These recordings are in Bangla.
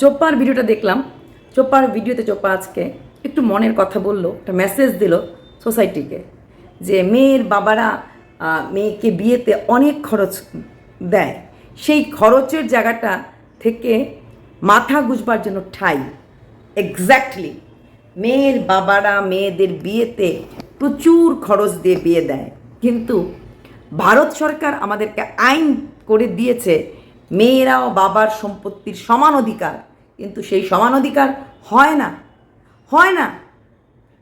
চোপ্পার ভিডিওটা দেখলাম। চোপ্পার ভিডিওতে চোপ্পা আজকে একটু মনের কথা বলল, একটা মেসেজ দিল সোসাইটিকে যে মেয়ের বাবারা মেয়েকে বিয়েতে অনেক খরচ দেয়। সেই খরচের জায়গাটা থেকে মাথা গুজবার জন্য ঠাই। এক্স্যাক্টলি মেয়ের বাবারা মেয়েদের বিয়েতে প্রচুর খরচ দিয়ে বিয়ে দেয়। কিন্তু ভারত সরকার আমাদেরকে আইন করে দিয়েছে, মেয়েরাও বাবার সম্পত্তির সমান অধিকার। কিন্তু সেই সমান অধিকার হয় না হয় না।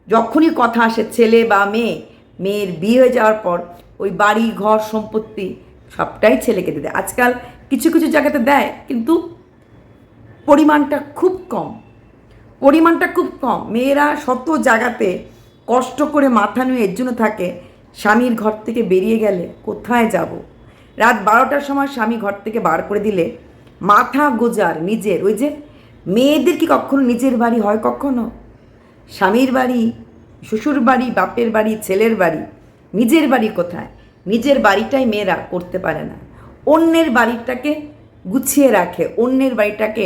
যখনই কথা আসে ছেলে বা মেয়ে, মেয়ের বিয়ে হয়ে যাওয়ার পর ওই বাড়ি, ঘর, সম্পত্তি সবটাই ছেলেকে দিয়ে আজকাল কিছু কিছু জায়গাতে দেয়, কিন্তু পরিমাণটা খুব কম। পরিমাণটা খুব কম। মেয়েরা শত জায়গাতে কষ্ট করে মাথা নিয়ে এর জন্য থাকে, স্বামীর ঘর থেকে বেরিয়ে গেলে কোথায় যাব? রাত বারোটার সময় স্বামী ঘর থেকে বার করে দিলে মাথা গোজার নিজের। ওই যে মেয়েদের কি কখনো নিজের বাড়ি হয় কখনো? স্বামীর বাড়ি, শ্বশুর বাড়ি, বাপের বাড়ি, ছেলের বাড়ি, নিজের বাড়ি কোথায়? নিজের বাড়িটাই মেয়েরা করতে পারে না। অন্যের বাড়িটাকে গুছিয়ে রাখে, অন্যের বাড়িটাকে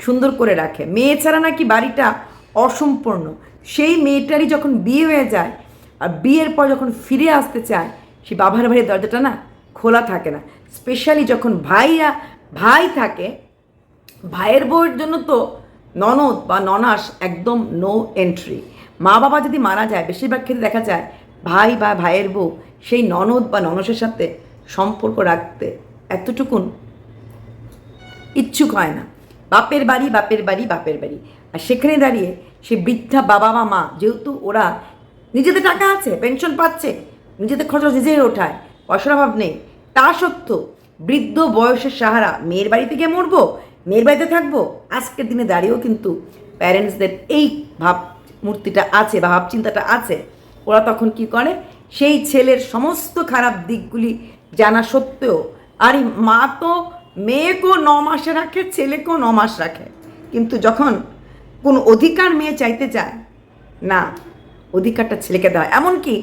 সুন্দর করে রাখে। মেয়ে ছাড়া নাকি বাড়িটা অসম্পূর্ণ। সেই মেয়েটারই যখন বিয়ে হয়ে যায় আর বিয়ের পর যখন ফিরে আসতে চায়, সে বাবার বাড়ির দরজাটা না খোলা থাকে না। স্পেশালি যখন ভাইরা ভাই থাকে ভাইয়ের বউয়ের জন্য তো ননদ বা ননাস একদম নো এন্ট্রি মা বাবা যদি মারা যায়, বেশিরভাগ ক্ষেত্রে দেখা যায় ভাই বা ভাইয়ের বউ সেই ননদ বা ননসের সাথে সম্পর্ক রাখতে এতটুকুন ইচ্ছুক হয় না। বাপের বাড়ি বাপের বাড়ি বাপের বাড়ি। আর সেখানে দাঁড়িয়ে সে বৃদ্ধা বাবা বা মা যেহেতু ওরা নিজেদের টাকা আছে পেনশন পাচ্ছে, নিজেদের খরচ নিজেই ওঠায়, পয়সার অভাব নেই। তা সত্ত্বেও বৃদ্ধ বয়সের সাহারা মেয়ের বাড়িতে গিয়ে মরবো মেয়ের বাড়িতে থাকব। আজকের দিনে দাঁড়িয়েও কিন্তু প্যারেন্টসদের এই ভাব মূর্তিটা আছে বা ভাবচিন্তাটা আছে। ওরা তখন কি করে? সেই ছেলের সমস্ত খারাপ দিকগুলি জানা সত্ত্বেও আরে মা তো মেয়েকেও ন মাসে রাখে, ছেলেকেও ন মাস রাখে। কিন্তু যখন কোনো অধিকার মেয়ে চাইতে চায়, না, অধিকারটা ছেলেকে দেওয়া। এমনকি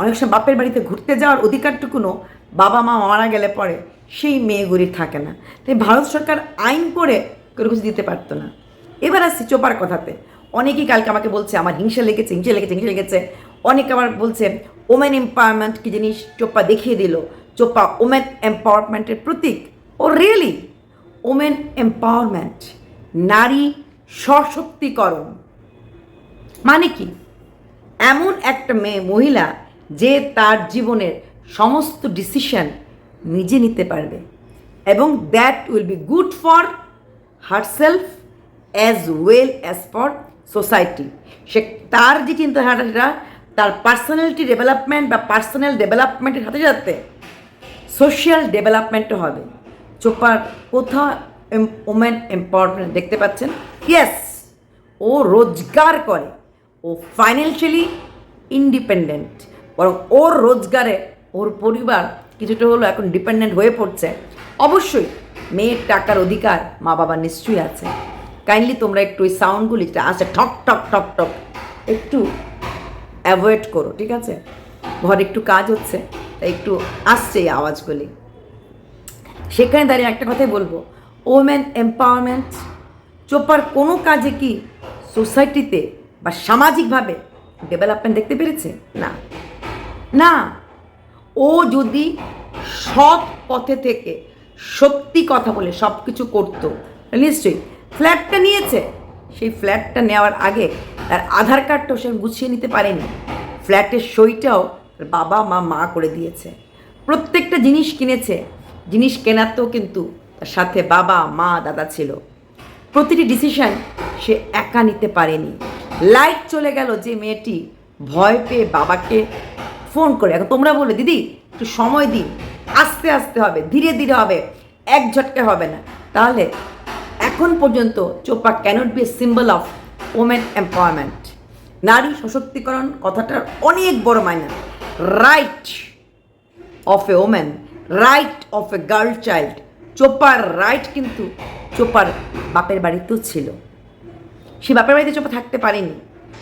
অনেক সময় বাপের বাড়িতে ঘুরতে যাওয়ার অধিকারটুকুনও বাবা মা মারা গেলে পরে সেই মেয়েগুলি থাকে না। তাই ভারত সরকার আইন করে কোনো কিছু দিতে পারতো না। এবার আসছি চোপার কথাতে। অনেকেই কালকে আমাকে বলছে, আমার হিংসা লেগেছে হিংসা লেগেছে হিংসা লেগেছে। অনেকে আবার বলছে ওমেন এম্পাওয়ারমেন্ট কি জিনিস? চোপ্পা দেখিয়ে দিল। চোপ্পা ওমেন এম্পাওয়ারমেন্টের প্রতীক। ও রিয়েলি ওমেন এম্পাওয়ারমেন্ট নারী সশক্তিকরণ। মানে কি? এমন একটা মেয়ে, মহিলা, যে তার জীবনের সমস্ত ডিসিশন নিজে নিতে পারবে। এবং that will be good for herself as well as for society সে, তার যে চিন্তাধারাটা, তার পার্সোনালিটি ডেভেলপমেন্ট বা পার্সোনাল ডেভেলপমেন্টের সাথে সাথে সোশ্যাল ডেভেলপমেন্টও হবে। চোপার কোথাও ওমেন এম্পাওয়ারমেন্ট দেখতে পাচ্ছেন? ইয়েস ও রোজগার করে। ও ফাইন্যান্সিয়ালি ইন্ডিপেন্ডেন্ট বরং ওর রোজগারে ওর পরিবার কিছুটা হলো এখন ডিপেন্ডেন্ট হয়ে পড়ছে। অবশ্যই মেয়ের টাকার অধিকার মা বাবা নিশ্চয়ই আছে। কাইন্ডলি তোমরা একটু ওই সাউন্ডগুলি যেটা আসে ঠক ঠক ঠক ঠক, একটু অ্যাভয়েড করো, ঠিক আছে? ঘরে একটু কাজ হচ্ছে, তাই একটু আসছে এই আওয়াজগুলি। সেখানে দাঁড়িয়ে একটা কথাই বলব ওমেন এম্পাওয়ারমেন্ট চোপার কোনো কাজে কি সোসাইটিতে বা সামাজিকভাবে ডেভেলপমেন্ট দেখতে পেরেছে? না। না। ও যদি সৎ পথে থেকে সত্যি কথা বলে সব কিছু করতো, নিশ্চয়ই ফ্ল্যাটটা নিয়েছে। সেই ফ্ল্যাটটা নেওয়ার আগে তার আধার কার্ডটাও সে গুছিয়ে নিতে পারেনি। ফ্ল্যাটের সইটাও তার বাবা, মা মা করে দিয়েছে। প্রত্যেকটা জিনিস কিনেছে। জিনিস কেনাতেও কিন্তু তার সাথে বাবা, মা, দাদা ছিল। প্রতিটি ডিসিশন সে একা নিতে পারেনি। লাইট চলে গেল যে মেয়েটি ভয় পেয়ে বাবাকে ফোন করে। এখন তোমরা বলবে দিদি, একটু সময় দিন। আস্তে আস্তে হবে, ধীরে ধীরে হবে, এক ঝটকে হবে না। তাহলে এখন পর্যন্ত Chopa cannot be a symbol of women empowerment নারী সশক্তিকরণ কথাটার অনেক বড় মাইনা। Right of a women right of a girl child চোপার right কিন্তু চোপার বাপের বাড়িতেও ছিল। সে বাপের বাড়িতে চোপা থাকতে পারেনি।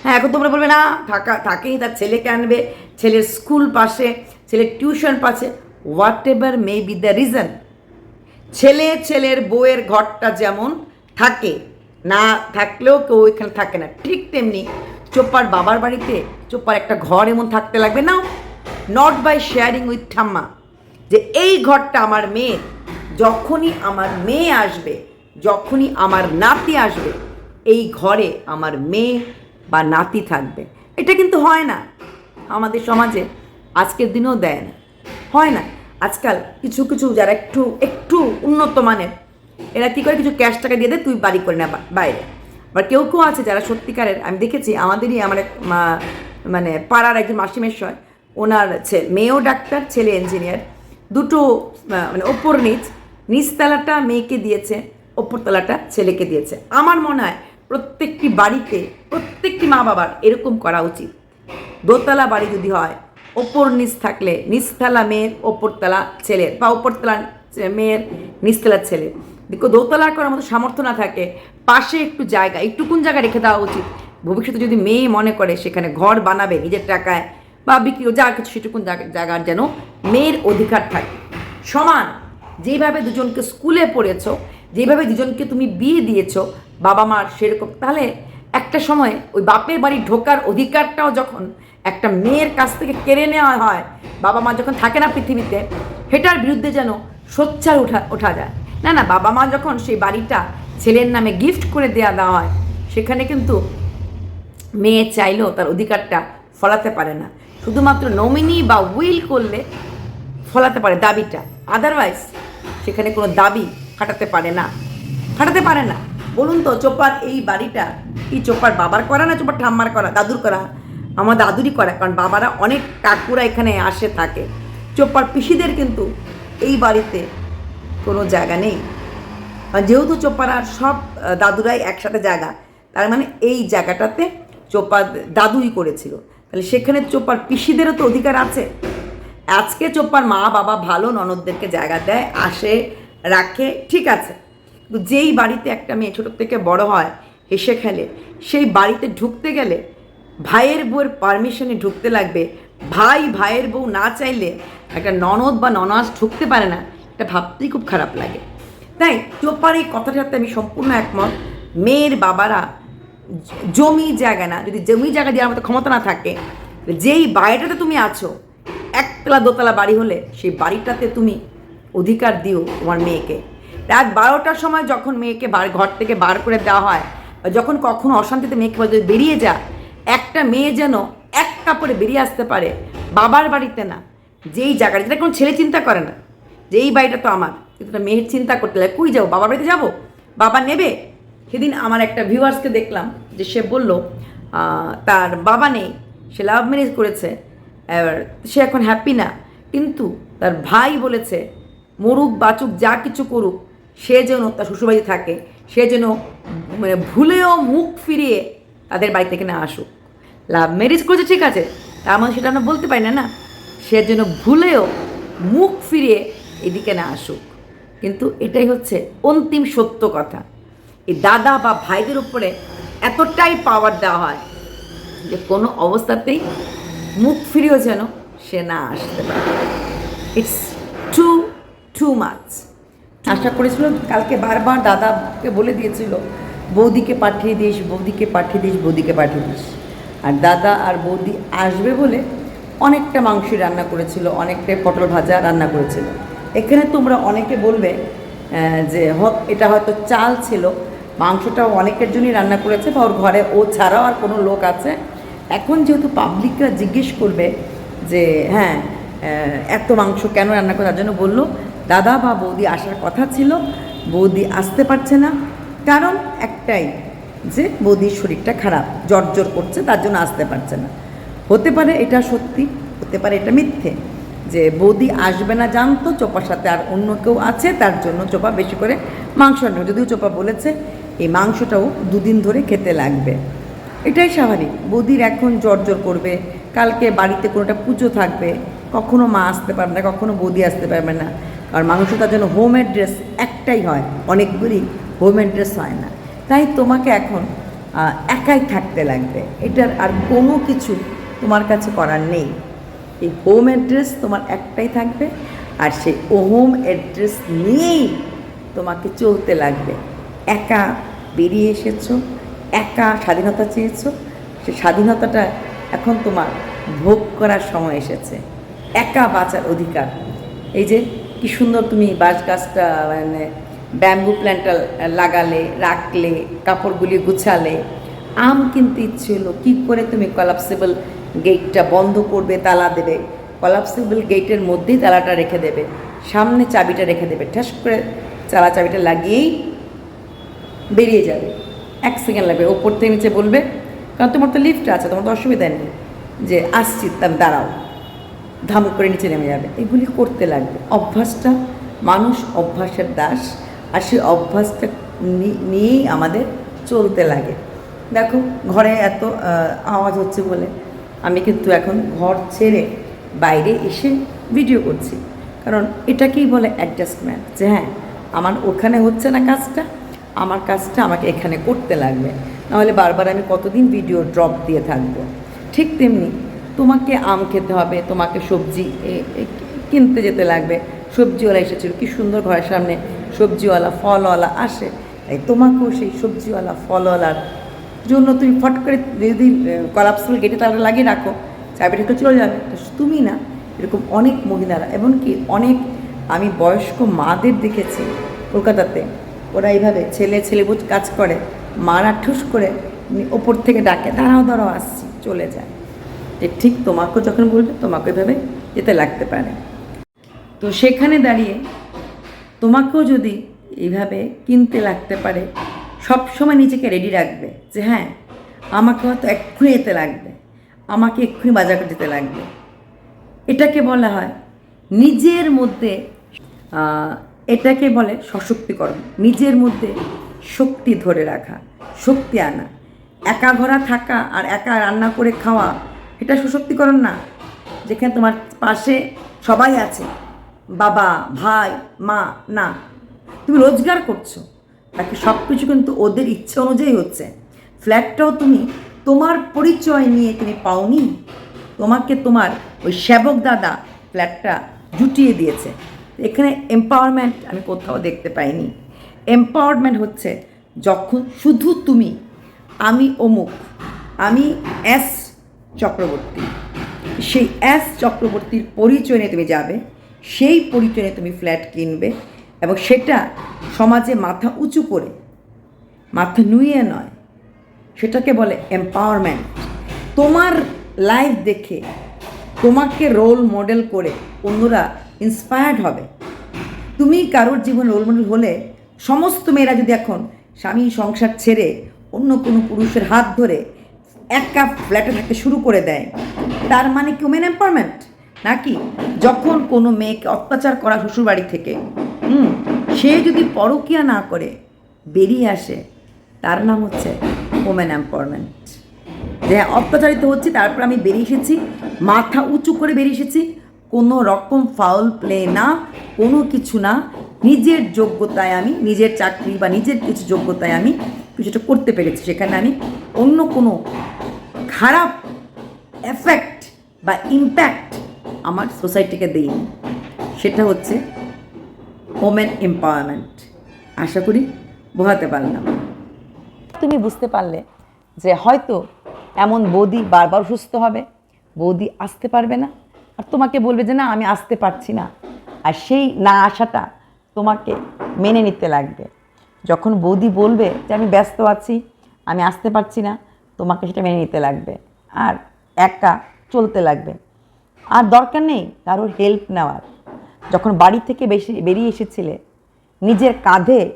হ্যাঁ এখন তোমরা বলবে না থাকা থাকেই তার ছেলেকে আনবে, ছেলের স্কুল পাশে, ছেলের টিউশন পাশে whatever may be the reason ছেলে ছেলের বউয়ের ঘরটা যেমন থাকে, না থাকলেও কেউ এখানে থাকে না। ঠিক তেমনি চোপ্পার বাবার বাড়িতে চোপ্পার একটা ঘর এমন থাকতে লাগবে। না নট বাই শেয়ারিং উইথ ঠাম্মা যে এই ঘরটা আমার মেয়ে, যখনই আমার মেয়ে আসবে, যখনই আমার নাতি আসবে, এই ঘরে আমার মেয়ে বা নাতি থাকবে। এটা কিন্তু হয় না। আমাদের সমাজে আজকের দিনেও দেয় না। হয় না। আজকাল কিছু কিছু যারা একটু একটু উন্নত মানের, এরা কী করে? কিছু ক্যাশ টাকা দিয়ে দেয়, তুই বাড়ি করে না বাইরে। আবার কেউ কেউ আছে যারা সত্যিকারের, আমি দেখেছি, আমাদেরই আমার এক মানে পাড়ার একজন মাসিমেশ্বর ওনার ছেলে মেয়েও ডাক্তার, ছেলে ইঞ্জিনিয়ার দুটো মানে ওপর নিচ, নিচতলাটা মেয়েকে দিয়েছে, ওপরতলাটা ছেলেকে দিয়েছে। আমার মনে হয় প্রত্যেকটি বাড়িতে, প্রত্যেকটি মা বাবার এরকম করা উচিত। দোতলা বাড়ি যদি হয়, ওপর নিচ থাকলে নিচতলা মেয়ের, ওপরতলা ছেলের বা ওপরতলা মেয়ের, নিচতলা ছেলে দেখো, দোতলা করার মতো সামর্থ্য না থাকে, পাশে একটু জায়গা, একটুকুন জায়গা রেখে দেওয়া উচিত। ভবিষ্যতে যদি মেয়ে মনে করে সেখানে ঘর বানাবে নিজের টাকায় বা বিক্রি যা কিছু সেটুকুন জায়গার যেন মেয়ের অধিকার থাকে। সমান, যেভাবে দুজনকে স্কুলে পড়েছো, যেভাবে দুজনকে তুমি বিয়ে দিয়েছ বাবা মার সেরকম। তাহলে একটা সময় ওই বাপের বাড়ি ঢোকার অধিকারটাও যখন একটা মেয়ের কাছ থেকে কেড়ে নেওয়া হয়, বাবা মা যখন থাকে না পৃথিবীতে, সেটার বিরুদ্ধে যেন সোচ্চার ওঠা ওঠা যায়। না না, বাবা মা যখন সেই বাড়িটা ছেলের নামে গিফট করে দেওয়া দেওয়া হয়, সেখানে কিন্তু মেয়ে চাইলেও তার অধিকারটা ফলাতে পারে না। শুধুমাত্র নমিনি বা উইল করলে ফলাতে পারে দাবিটা। আদারওয়াইজ সেখানে কোনো দাবি খাটাতে পারে না। খাটাতে পারে না। বলুন তো, চোপার এই বাড়িটা কি চোপার বাবার করা না চোপার ঠাম্মার করা? দাদুর করা? আমার দাদুরই করা, কারণ বাবারা অনেক কাকুরা এখানে আসে, থাকে। চোপার পিসিদের কিন্তু এই বাড়িতে কোনো জায়গা নেই। যেহেতু চোপাড়ার সব দাদুরাই একসাথে জায়গা, তার মানে এই জায়গাটাতে চোপার দাদুই করেছিল। তাহলে সেখানে চোপার পিসিদেরও তো অধিকার আছে। আজকে চোপার মা বাবা ভালো ননদদেরকে জায়গা দেয়, আসে, রাখে, ঠিক আছে। যেই বাড়িতে একটা মেয়ে ছোটোর থেকে বড় হয়, হেসে খেলে, সেই বাড়িতে ঢুকতে গেলে ভাইয়ের বউয়ের পারমিশনে ঢুকতে লাগবে। ভাই, ভাইয়ের বউ না চাইলে একটা ননদ বা ননাস ঢুকতে পারে না, এটা ভাবতেই খুব খারাপ লাগে। তাই চোপার এই কথাটার সাথে আমি সম্পূর্ণ একমত। মেয়ের বাবারা জমি জায়গা না, যদি জমি জায়গা দেওয়ার মতো ক্ষমতা না থাকে যেই বাড়িটাতে তুমি আছো, একতলা দোতলা বাড়ি হলে সেই বাড়িটাতে তুমি অধিকার দিও তোমার মেয়েকে। রাত বারোটার সময় যখন মেয়েকে বার, ঘর থেকে বার করে দেওয়া হয়, বা যখন কখনো অশান্তিতে মেয়েকে যদি বেরিয়ে যা, একটা মেয়ে যেন এক কাপড়ে বেরিয়ে আসতে পারে, বাবার বাড়িতে না, যেই জায়গাটা, যেটা কোনো ছেলে চিন্তা করে না যে এই বাড়িটা তো আমার, কিন্তু মেয়ের চিন্তা করতে লাগে কই যাব, বাবার বাড়িতে যাব? বাবা নেবে? সেদিন আমার একটা ভিউয়ার্সকে দেখলাম, যে সে বলল তার বাবা নেই, সে লাভ ম্যারেজ করেছে, এবার সে এখন হ্যাপি না, কিন্তু তার ভাই বলেছে, মরুক, বাচুক, যা কিছু করুক সে যেন তার শ্বশুরবাড়ি থাকে, সে যেন মানে ভুলেও মুখ ফিরিয়ে তাদের বাড়ি থেকে না আসুক। লাভ ম্যারেজ করেছে, ঠিক আছে, তার মানে সেটা আমরা বলতে পারি না না? সে যেন ভুলেও মুখ ফিরিয়ে এদিকে না আসুক। কিন্তু এটাই হচ্ছে অন্তিম সত্য কথা। এই দাদা বা ভাইদের উপরে এতটাই পাওয়ার দেওয়া হয় যে কোনো অবস্থাতেই মুখ ফিরেও যেন সে না আসতে পারে। ইটস টু টু মাচ আশা করেছিল, কালকে বারবার দাদাকে বলে দিয়েছিল, বৌদিকে পাঠিয়ে দিস, বৌদিকে পাঠিয়ে দিস, বৌদিকে পাঠিয়ে দিস। আর দাদা আর বৌদি আসবে বলে অনেকটা মাংস রান্না করেছিল, অনেকটাই পটল ভাজা রান্না করেছিল। এখানে তোমরা অনেকে বলবে যে হ- এটা হয়তো চাল ছিল, মাংসটাও অনেকের জন্যই রান্না করেছে, বা ওর ঘরে, ও ছাড়াও আর কোনো লোক আছে। এখন যেহেতু পাবলিকরা জিজ্ঞেস করবে যে হ্যাঁ এত মাংস কেন রান্না করে? তার জন্য বলল দাদা বা বৌদি আসার কথা ছিল, বৌদি আসতে পারছে না। কারণ একটাই, যে বৌদির শরীরটা খারাপ, জ্বর করছে, তার জন্য আসতে পারছে না। হতে পারে এটা সত্যি, হতে পারে এটা মিথ্যে, যে বৌদি আসবে না জানতো, চোপার সাথে আর অন্য কেউ আছে, তার জন্য চোপা বেশি করে মাংস করে। যদিও চোপা বলেছে, এই মাংসটাও দুদিন ধরে খেতে লাগবে। এটাই স্বাভাবিক, বৌদির এখন জ্বর জ্বর করবে, কালকে বাড়িতে কোনোটা পুজো থাকবে কখনো মা আসতে পারবে না, কখনো বৌদি আসতে পারবে না। কারণ আর মাংসটার জন্য হোম অ্যাড্রেস একটাই হয়, অনেকগুলি হোম অ্যাড্রেস হয় না। তাই তোমাকে এখন একাই থাকতে লাগবে। এটার আর কোনো কিছু তোমার কাছে করার নেই। এই হোম অ্যাড্রেস তোমার একটাই থাকবে আর সেই হোম অ্যাড্রেস নিয়েই তোমাকে চলতে লাগবে। একা বেরিয়ে এসেছ, একা স্বাধীনতা চেয়েছো, সে স্বাধীনতাটা এখন তোমার ভোগ করার সময় এসেছে। একা বাঁচার অধিকার। এই যে কি সুন্দর তুমি বাঁশ গাছটা মানে ব্যাম্বু প্ল্যান্টটা লাগালে, রাখলে, কাপড়গুলি গুছালে, আম কিনতে ইচ্ছে হলো, কী করে তুমি কলাপসেবল গেটটা বন্ধ করবে, তালা দেবে? কলাপসেবল গেটের মধ্যেই তালাটা রেখে দেবে, সামনে চাবিটা রেখে দেবে, ঠাস করে চালা চাবিটা লাগিয়েই বেরিয়ে যাবে। এক সেকেন্ড লাগবে, ওপর থেকে নিচে বলবে, কারণ তোমার তো লিফট আছে, তোমার তো অসুবিধা নেই। যে, আসছি তার দাঁড়াও। ধামুক করে নিচে নেমে যাবে। এগুলি করতে লাগবে। অভ্যাসটা মানুষ অভ্যাসের দাস আর সেই অভ্যাসটা নিয়েই আমাদের চলতে লাগে। দেখো, ঘরে এত আওয়াজ হচ্ছে বলে আমি কিন্তু এখন ঘর ছেড়ে বাইরে এসে ভিডিও করছি। কারণ এটাকেই বলে অ্যাডজাস্টমেন্ট যে হ্যাঁ আমার ওখানে হচ্ছে না কাজটা, আমার কাজটা আমাকে এখানে করতে লাগবে। নাহলে বারবার আমি কতদিন ভিডিও ড্রপ দিয়ে থাকব? ঠিক তেমনি তোমাকে আম খেতে হবে, তোমাকে সবজি কিনতে যেতে লাগবে। সবজিওয়ালা এসেছিল, কি সুন্দর ঘরের সামনে সবজিওয়ালা, ফলওয়ালা আসে। তাই তোমাকেও সেই সবজিওয়ালা, ফলওয়ালার জন্য তুমি ফট করে যদি কলাপসুল গেটে তাহলে লাগিয়ে রাখো, চাবিটা একটু চলে যাবে। তো তুমি না, এরকম অনেক মহিলারা, এমনকি অনেক আমি বয়স্ক মাদের দেখেছি কলকাতাতে, ওরা এইভাবে ছেলে ছেলে বুঝ কাজ করে, মারা ঠুস করে ওপর থেকে ডাকে, দাঁড়াও দাঁড়াও, আসছি, চলে যায়। যে ঠিক তোমাকেও যখন বলবে, তোমাকে এভাবে যেতে লাগতে পারে তো সেখানে দাঁড়িয়ে তোমাকেও যদি এইভাবে কিনতে লাগতে পারে সব সময় নিজেকে রেডি রাখবে যে হ্যাঁ আমাকে হয়তো এক্ষুনি যেতে লাগবে, আমাকে এক্ষুনি বাজার যেতে লাগবে। এটাকে বলা হয় নিজের মধ্যে এটাকে বলে সশক্তিকরণ। নিজের মধ্যে শক্তি ধরে রাখা, শক্তি আনা। একা ঘোরা থাকা আর একা রান্না করে খাওয়া এটা সশক্তিকরণ না। যেখানে তোমার পাশে সবাই আছে। বাবা, ভাই, মা, না। তুমি রোজগার করছ। বাকি সব কিছু কিন্তু ওদের ইচ্ছে অনুযায়ী হচ্ছে। ফ্ল্যাটটাও তুমি তোমার পরিচয় নিয়ে তুমি পাওনি। তোমাকে তোমার ওই সেবক দাদা ফ্ল্যাটটা জুটিয়ে দিয়েছে। এখানে এম্পাওয়ারমেন্ট আমি কোথাও দেখতে পাইনি। এম্পাওয়ারমেন্ট হচ্ছে যখন শুধু তুমি, আমি অমুক, আমি এস চক্রবর্তী। সেই এস চক্রবর্তীর পরিচয় নিয়ে তুমি যাবে, সেই পরিচয় তুমি ফ্ল্যাট কিনবে এবং সেটা সমাজে মাথা উঁচু করে, মাথা নুয়ে নয়, সেটাকে বলে এম্পাওয়ারমেন্ট তোমার লাইফ দেখে তোমাকে রোল মডেল করে অন্যরা ইন্সপায়ার্ড হবে। তুমি কারোর জীবনে রোল মডেল হলে সমস্ত মেয়েরা যদি এখন স্বামী সংসার ছেড়ে অন্য কোনো পুরুষের হাত ধরে এক কাপ ফ্ল্যাটে থাকতে শুরু করে দেয়। তার মানে কি ওমেন এম্পাওয়ারমেন্ট নাকি যখন কোনো মেয়েকে অত্যাচার করা শ্বশুরবাড়ি থেকে, হুম, সে যদি পরকিয়া না করে বেরিয়ে আসে, তার নাম হচ্ছে ওমেন এম্পাওয়ারমেন্ট যে অত্যাচারিত হচ্ছে, তারপর আমি বেরিয়ে এসেছি, মাথা উঁচু করে বেরিয়ে এসেছি কোনো রকম ফাউল প্লে না, কোনো কিছু না। নিজের যোগ্যতায় আমি, নিজের চাকরি বা নিজের কিছু যোগ্যতায় আমি কিছুটা করতে পেরেছি। সেখানে আমি অন্য কোনো খারাপ এফেক্ট বা ইম্প্যাক্ট আমার সোসাইটিকে দিইনি। সেটা হচ্ছে ওমেন এম্পাওয়ারমেন্ট আশা করি বোঝাতে পারলাম। তুমি বুঝতে পারলে যে হয়তো এমন বৌদি বারবার সুস্থ হবে, বৌদি আসতে পারবে না। আর তোমাকে বলবে যে, না, আমি আসতে পারছি না। আর সেই না আসাটা তোমাকে মেনে নিতে লাগবে। যখন বৌদি বলবে যে, আমি ব্যস্ত আছি, আমি আসতে পারছি না, তোমাকে সেটা মেনে নিতে লাগবে। আর একা চলতে লাগবে। আর দরকার নেই কারোর হেল্প নেওয়ার। যখন বাড়ি থেকে বেশি, বেরিয়ে এসেছিলে, নিজের কাঁধে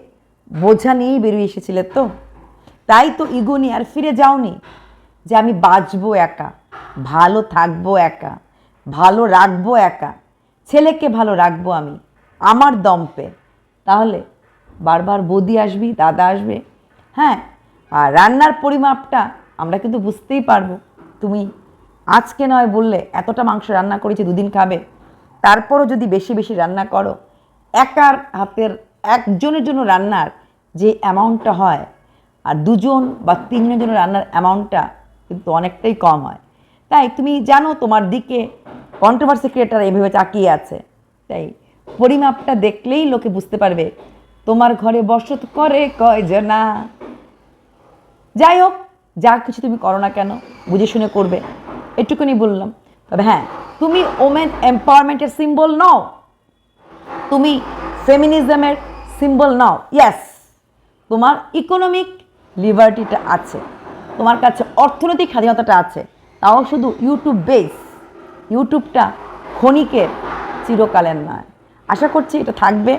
বোঝা নিয়েই বেরিয়ে এসেছিলে তো? তাই তো ইগো নিয়ে আর ফিরে যাওনি যে, আমি বাঁচবো একা, ভালো থাকব একা। ভালো রাখব একা। ছেলেকে ভালো রাখব আমি। আমার দম্পে। তাহলে বারবার বদি আসবি, দাদা আসবে। হ্যাঁ আর রান্নার পরিমাপটা আমরা কিন্তু বুঝতেই পারব। তুমি আজকে নয় বললে এতটা মাংস রান্না করেছি, দুদিন খাবে। তারপরও যদি বেশি বেশি রান্না করো, একার হাতের একজনের জন্য রান্নার যে অ্যামাউন্টটা হয়, আর দুজন বা তিনজনের জন্য রান্নার অ্যামাউন্টটা কিন্তু অনেকটাই কম হয়। তাই তুমি জানো তোমার দিকে কন্ট্রোভার্সি ক্রিয়েটার এভাবে তাকিয়ে আছে। তাই পরিমাপটা দেখলেই লোকে বুঝতে পারবে, তোমার ঘরে বসত করে কয়জনা যাই হোক, যা কিছু তুমি করো না কেন, বুঝে শুনে করবে। এটুকুনি বললাম। তবে হ্যাঁ তুমি ওমেন এম্পাওয়ারমেন্টের সিম্বল নও। তুমি ফেমিনিজমের সিম্বল নাও। ইয়েস তোমার ইকোনমিক লিবার্টিটা আছে। তোমার কাছে অর্থনৈতিক স্বাধীনতাটা আছে। তাও শুধু ইউটিউব বেস ইউটিউবটা ক্ষণিকের চিরকালের নয়। আশা করছি এটা থাকবে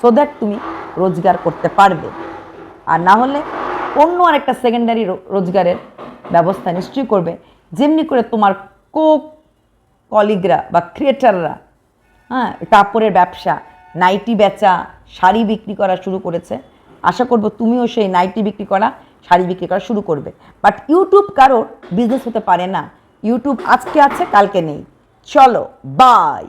সো দ্যাট তুমি রোজগার করতে পারবে। আর না হলে অন্য আরেকটা সেকেন্ডারি রোজগারের ব্যবস্থা নিশ্চয়ই করবে। যেমনি করে তোমার কো কলিগরা বা ক্রিয়েটাররা হ্যাঁ কাপড়ের ব্যবসা নাইটি বেচা, শাড়ি বিক্রি করা শুরু করেছে। আশা করব তুমিও সেই নাইটি বিক্রি করা শাড়ি বিক্রি করা শুরু করবে। বাট ইউটিউব কারোর বিজনেস হতে পারে না। ইউটিউব আজকে আছে, কালকে নেই। চলো বাই